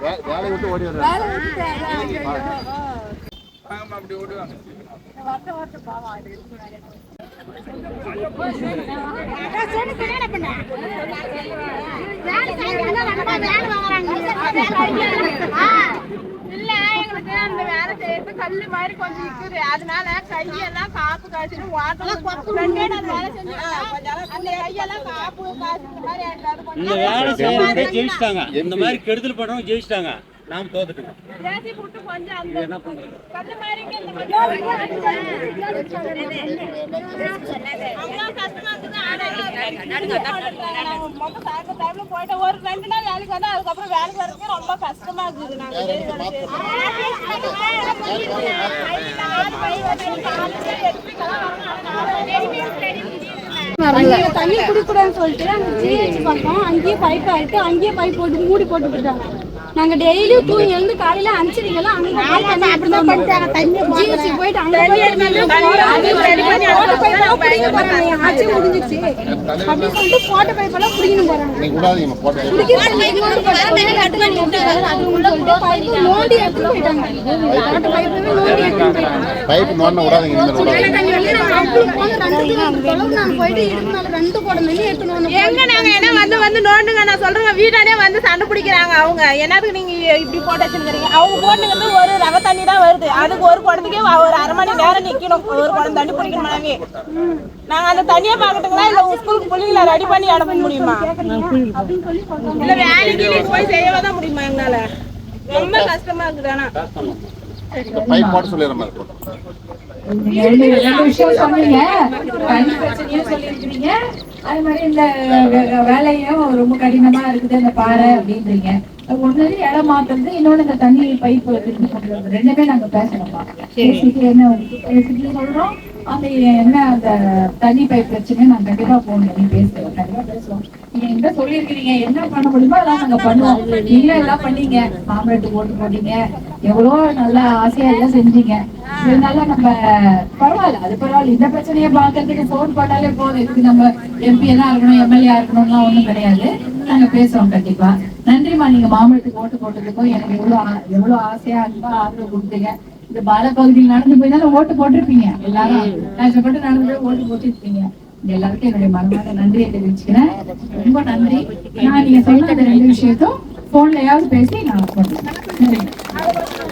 வேலையை விட்டு ஓடி நிறைய. இல்ல. எங்களுக்கு அந்த வேலை செய்யறது கல்லு மாதிரி கொஞ்சம் இருக்குது அதனால கையெல்லாம் காப்பு காய்ச்சிட்டு வாட்டர் ரெண்டே நாள் வேலை செஞ்சு அந்த கையெல்லாம் காப்பு காய்ச்சிட்டு மாதிரி இந்த வேலை செய்யறவங்க ஜெயிச்சிட்டாங்க இந்த மாதிரி கெடுதல் பண்றவங்க ஜெயிச்சிட்டாங்க நாம் தோத்துட்டோம் ஜேசி போட்டு கொஞ்சம் அந்த என்ன பண்றது போயிட்டு ஒரு ரெண்டு நாள் வேலைக்கு வந்தா அதுக்கப்புறம் வேலைக்கு வரதுக்கு ரொம்ப கஷ்டமா இருக்குது நாங்க தண்ணி குடிக்கூடாதுன்னு சொல்லிட்டு அந்த ஜிஹெச் பக்கம் அங்கேயே பைப் ஆயிட்டு அங்கேயே பைப் போட்டு மூடி போட்டு விட்டாங்க நாங்க டெய்லியும் தூங்கி எழுந்து காலையில அனுப்பிச்சிருக்கலாம் அங்க போயிட்டு அங்க ஆச்சு முடிஞ்சிச்சு அப்படின்னு சொல்லிட்டு போட்ட பைப் எல்லாம் பிடிக்கணும் போறாங்க நோண்டி போயிட்டாங்க போட்ட பைப்பவே நோண்டி எடுத்துட்டு போயிட்டாங்க பைப் நோண்ட விடாதீங்க இந்த வந்து ரெண்டு எங்க நாங்க என்ன வந்து வந்து நோண்டுங்க? நான் சொல்றேன் வீட்டானே வந்து சண்டை பிடிக்கிறாங்க அவங்க. என்னதுக்கு நீங்க இப்படி போட்டு வச்சிருக்கீங்க அவங்க போட்டுங்கிறது ஒரு ரவை தண்ணி தான் வருது. அதுக்கு ஒரு குடத்துக்கே ஒரு அரை மணி நேரம் நிக்கணும். ஒரு குடம் தண்ணி பிடிக்கணும் நாங்க நாங்க அந்த தண்ணியை பாக்கட்டுங்களா இல்ல ஸ்கூலுக்கு பிள்ளைங்களை ரெடி பண்ணி அனுப்ப முடியுமா? இல்ல வேலைக்கு போய் செய்யவே தான் முடியுமா எங்களால? ரொம்ப கஷ்டமா இருக்குது ஆனா. இந்த பைப் போட சொல்லிடுற மாதிரி போட்டு விஷயம் சொன்னீங்க. தண்ணி பிரச்சனையும் சொல்லியிருக்கிறீங்க. அது மாதிரி இந்த வேலையும் ரொம்ப கடினமா இருக்குது இந்த பாறை அப்படின்றீங்க. அது ஒண்ணு இடம் மாத்துறது இன்னொன்னு இந்த தண்ணி பைப் திருப்பி கொண்டு வரது ரெண்டுமே நாங்க பேசணும்ப்பா பேசிட்டு என்ன பேசிட்டு சொல்றோம். அந்த என்ன அந்த தண்ணி பைப் பிரச்சனை நான் கண்டிப்பா போன் பண்ணி பேசுறோம் கண்டிப்பா பேசுவோம். நீங்க எங்க சொல்லியிருக்கிறீங்க. என்ன பண்ண முடியுமோ அதெல்லாம் நாங்க பண்ணுவோம். நீங்களும் எல்லாம் பண்ணீங்க. மாம்பழத்துக்கு ஓட்டு போட்டீங்க. எவ்வளோ நல்லா ஆசையா எல்லாம் செஞ்சீங்க. இருந்தாலும் நம்ம பரவாயில்ல அது பரவாயில்ல. இந்த பிரச்சனையை பாக்குறதுக்கு போன் போட்டாலே போதும். இதுக்கு நம்ம எம்பி தான் இருக்கணும் எம்எல்ஏ இருக்கணும்லாம் ஒண்ணும் கிடையாது. நாங்க பேசுறோம் கண்டிப்பா. நன்றிம்மா நீங்க மாம்பழத்துக்கு ஓட்டு போட்டதுக்கும் எனக்கு எவ்வளவு எவ்வளவு ஆசையா அன்பா ஆதரவு கொடுத்தீங்க. இந்த பால பகுதியில் நடந்து போயிருந்தாலும் ஓட்டு போட்டிருப்பீங்க. எல்லாரும் கஷ்டப்பட்டு நடந்து போய் ஓட்டு போட்டிருப்பீங்க. எல்லாருக்கும் என்னுடைய மனமான நன்றியை தெரிவிச்சுக்கிறேன். ரொம்ப நன்றி. நான் நீங்க சொன்ன அந்த ரெண்டு விஷயத்தும் போன்லயாவது பேசி நான் சொல்றேன். நன்றி